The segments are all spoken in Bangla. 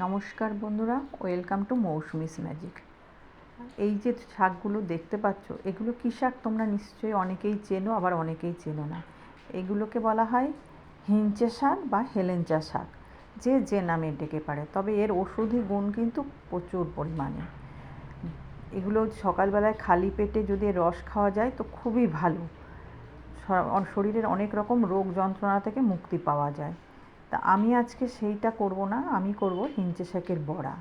নমস্কার বন্ধুরা, ওয়েলকাম টু মৌসুমিস ম্যাজিক। এই যে শাকগুলো দেখতে পাচ্ছ, এগুলো কী শাক তোমরা নিশ্চয়ই অনেকেই চেনো, আবার অনেকেই চেনো না। এগুলোকে বলা হয় হিঞ্চে শাক বা হেলেঞ্চা শাক, যে যে নামে ডেকে পারে, তবে এর ওষুধি গুণ কিন্তু প্রচুর পরিমাণে। এগুলো সকালবেলায় খালি পেটে যদি রস খাওয়া যায়, তো খুবই ভালো। শরীরের অনেক রকম রোগ যন্ত্রণা থেকে মুক্তি পাওয়া যায়। তা আমি আজকে সেইটা করব না, আমি করব হিঞ্চে শাকের বড়া।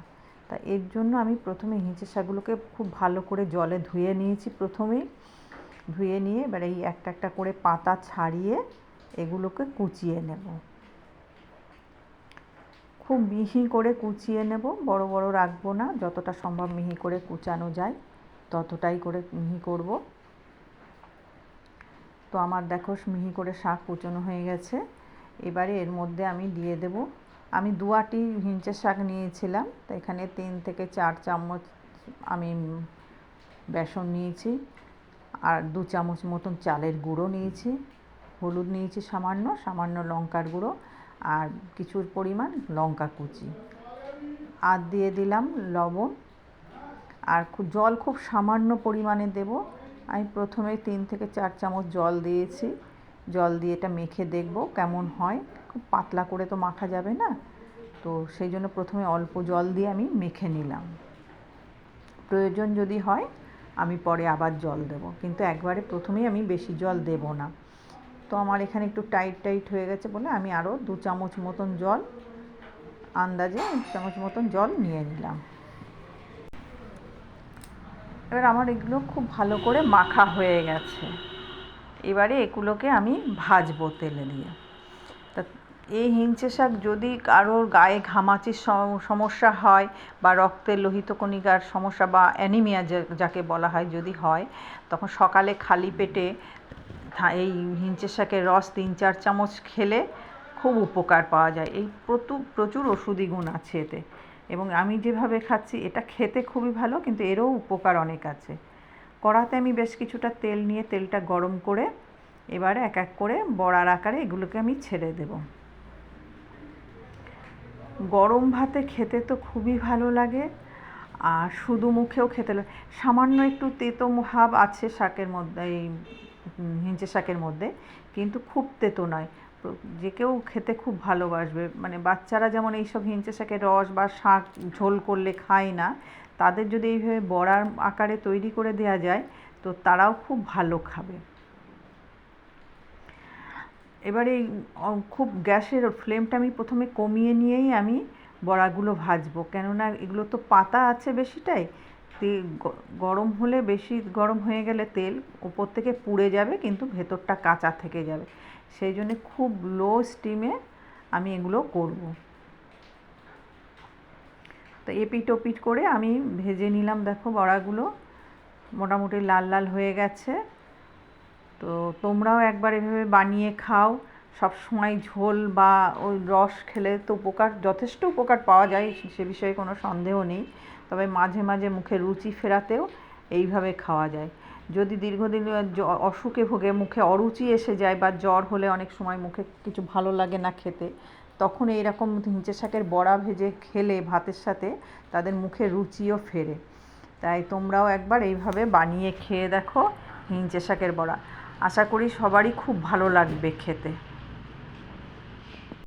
তা এর জন্য আমি প্রথমে হিঞ্চে শাকগুলোকে খুব ভালো করে জলে ধুয়ে নিয়েছি প্রথমেই ধুয়ে নিয়ে এবার এই একটা একটা করে পাতা ছাড়িয়ে এগুলোকে কুচিয়ে নেব। খুব মিহি করে কুচিয়ে নেব, বড় বড় রাখব না, যতটা সম্ভব মিহি করে কুচানো যায়, ততটাই করে মিহি করব। তো আমার দেখো মিহি করে শাক কুচনো হয়ে গেছে। এবারে এর মধ্যে আমি দিয়ে দেব। আমি দুয়াটি হিঞ্চের শাক নিয়েছিলাম, তো এখানে তিন থেকে চার চামচ আমি বেসন নিয়েছি আর দু চামচ মতন চালের গুঁড়ো নিয়েছি। হলুদ নিয়েছি সামান্য সামান্য লঙ্কার গুঁড়ো আর কিছুর পরিমাণ লঙ্কা কুচি। আর দিয়ে দিলাম লবণ। আর খুব, জল খুব সামান্য পরিমাণে দেব। আমি প্রথমে তিন থেকে চার চামচ জল দিয়েছি। জল দিয়ে এটা মেখে দেখব কেমন হয়। খুব পাতলা করে তো মাখা যাবে না। তো সেই জন্য প্রথমে অল্প জল দিয়ে আমি মেখে নিলাম। প্রয়োজন যদি হয়, আমি পরে আবার জল দেব। কিন্তু একবারে প্রথমেই আমি বেশি জল দেব না। তো আমার এখানে একটু টাইট টাইট হয়ে গেছে বলে আমি আরও দু চামচ মতন জল, আন্দাজে দু চামচ মতন জল নিয়ে নিলাম। এবার আমার এগুলো খুব ভালো করে মাখা হয়ে গেছে। এবারে এগুলোকে আমি ভাজবো তেলে দিয়ে। তা এই হিঞ্চে শাক যদি কারোর গায়ে ঘামাচির সমস্যা হয় বা রক্তের লোহিত কণিকার সমস্যা বা অ্যানিমিয়া যাকে বলা হয় যদি হয়, তখন সকালে খালি পেটে এই হিঞ্চে শাকের রস তিন চার চামচ খেলে খুব উপকার পাওয়া যায়। এই প্রচুর প্রচুর ওষুধি গুণ আছে এতে। এবং আমি যেভাবে খাচ্ছি, এটা খেতে খুবই ভালো, কিন্তু এরও উপকার অনেক আছে। কড়াতে আমি বেশ কিছুটা তেল নিয়ে তেলটা গরম করে এবারে এক এক করে বড়ার আকারে এগুলোকে আমি ছেড়ে দেব। গরম ভাতে খেতে তো খুবই ভালো লাগে, আর শুধু মুখেও খেতে লাগে সামান্য একটু তেতো ভাব আছে শাকের মধ্যে, এই হিঞ্চে শাকের মধ্যে, কিন্তু খুব তেতো নয়। যে কেউ খেতে খুব ভালোবাসবে মানে বাচ্চারা যেমন এইসব হিঞ্চে শাকের রস বা শাক ঝোল করলে খায় না তাদের যদি এইভাবে বড়ার আকারে তৈরি করে দেওয়া যায়, তো তারাও খুব ভালো খাবে। এবারে খুব গ্যাসের ফ্লেমটা আমি প্রথমে কমিয়ে নিয়েই আমি বড়াগুলো ভাজবো। কেননা এগুলো তো পাতা আছে বেশিটাই তেল গরম হলে বেশি গরম হয়ে গেলে তেল উপর থেকে পুড়ে যাবে, কিন্তু ভেতরটা কাঁচা থেকে যাবে। সেই জন্যে খুব লো স্টিমে আমি এগুলো করব। তো এপিট ওপিট করে আমি ভেজে নিলাম, দেখো বড়াগুলো। মোটামুটি লাল লাল হয়ে গেছে। তো তোমরাও একবার এভাবে বানিয়ে খাও। সব সময় ঝোল বা ওই রস খেলে তো উপকার, যথেষ্ট উপকার পাওয়া যায়, সে বিষয়ে কোনো সন্দেহ নেই। তবে মাঝে মাঝে মুখে রুচি ফেরাতেও এইভাবে খাওয়া যায়। যদি দীর্ঘদিন অসুখে ভোগে মুখে অরুচি এসে যায় বা জ্বর হলে অনেক সময় মুখে কিছু ভালো লাগে না খেতে তখন এইরকম হিঁচে শাকের বড়া ভেজে খেলে ভাতের সাথে তাদের মুখে রুচিও ফেরে। তাই তোমরাও একবার এইভাবে বানিয়ে খেয়ে দেখো হিঁচে শাকের বড়া। আশা করি সবারই খুব ভালো লাগবে খেতে।